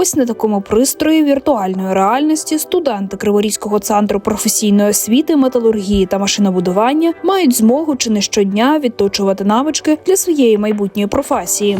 Ось на такому пристрої віртуальної реальності студенти Криворізького центру професійної освіти, металургії та машинобудування мають змогу чи не щодня відточувати навички для своєї майбутньої професії.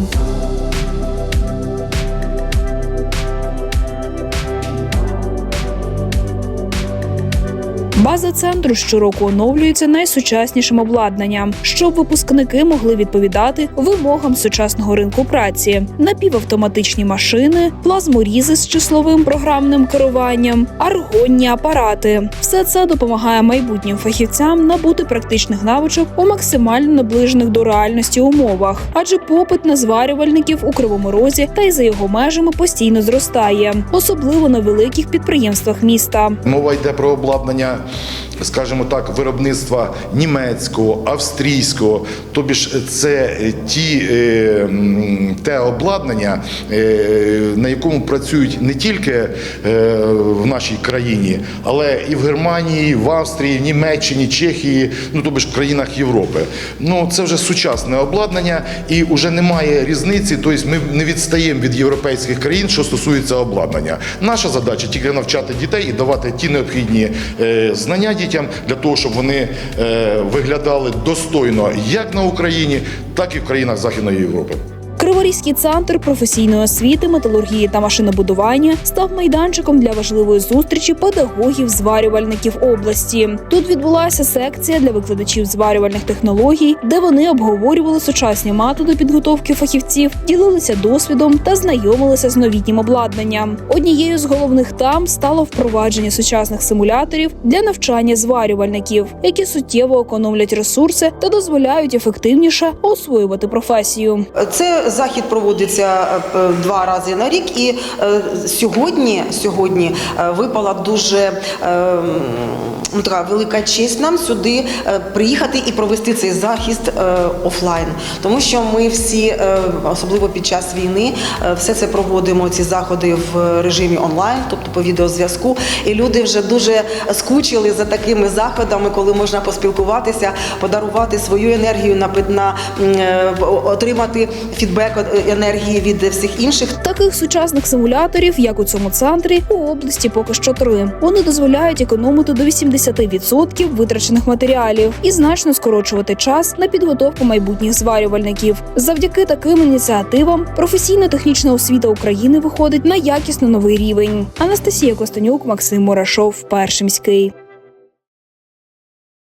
База центру щороку оновлюється найсучаснішим обладнанням, щоб випускники могли відповідати вимогам сучасного ринку праці: напівавтоматичні машини, плазморізи з числовим програмним керуванням, аргонні апарати. Все це допомагає майбутнім фахівцям набути практичних навичок у максимально наближених до реальності умовах, адже попит на зварювальників у кривому розі та й за його межами постійно зростає, особливо на великих підприємствах міста. Мова йде про обладнання, скажімо так, виробництва німецького, австрійського. Тобі ж це ті, е, те обладнання, е, на якому працюють не тільки е, в нашій країні, але і в Германії, в Австрії, в Німеччині, Чехії, ну тобі ж в країнах Європи. Ну це вже сучасне обладнання, і вже немає різниці. Тобто ми не відстаємо від європейських країн, що стосується обладнання. Наша задача тільки навчати дітей і давати ті необхідні е, знання дітям для того, щоб вони е, виглядали достойно як на Україні, так і в країнах Західної Європи. Криворізький центр професійної освіти, металургії та машинобудування став майданчиком для важливої зустрічі педагогів зварювальників області. Тут відбулася секція для викладачів зварювальних технологій, де вони обговорювали сучасні методи підготовки фахівців, ділилися досвідом та знайомилися з новітнім обладнанням. Однією з головних там стало впровадження сучасних симуляторів для навчання зварювальників, які суттєво економлять ресурси та дозволяють ефективніше освоювати професію. Це захід проводиться е, два рази на рік, і е, сьогодні, сьогодні е, випала дуже е, ну, така велика честь нам сюди е, приїхати і провести цей е, офлайн, тому що ми всі, е, особливо під час війни, е, все це проводимо ці заходи в режимі онлайн, тобто по відеозв'язку. І люди вже дуже скучили за такими заходами, коли можна поспілкуватися, подарувати свою енергію на на е, отримати фідбек е, енергії від всіх інших. Таких сучасних симуляторів, як у цьому центрі, у області поки що три. Вони дозволяють економити до 80% витрачених матеріалів і значно скорочувати час на підготовку майбутніх зварювальників. Завдяки таким ініціативам професійно-технічна освіта України виходить на якісно новий рівень. Анастасія Костенюк, Максим Мурашов, перший міський.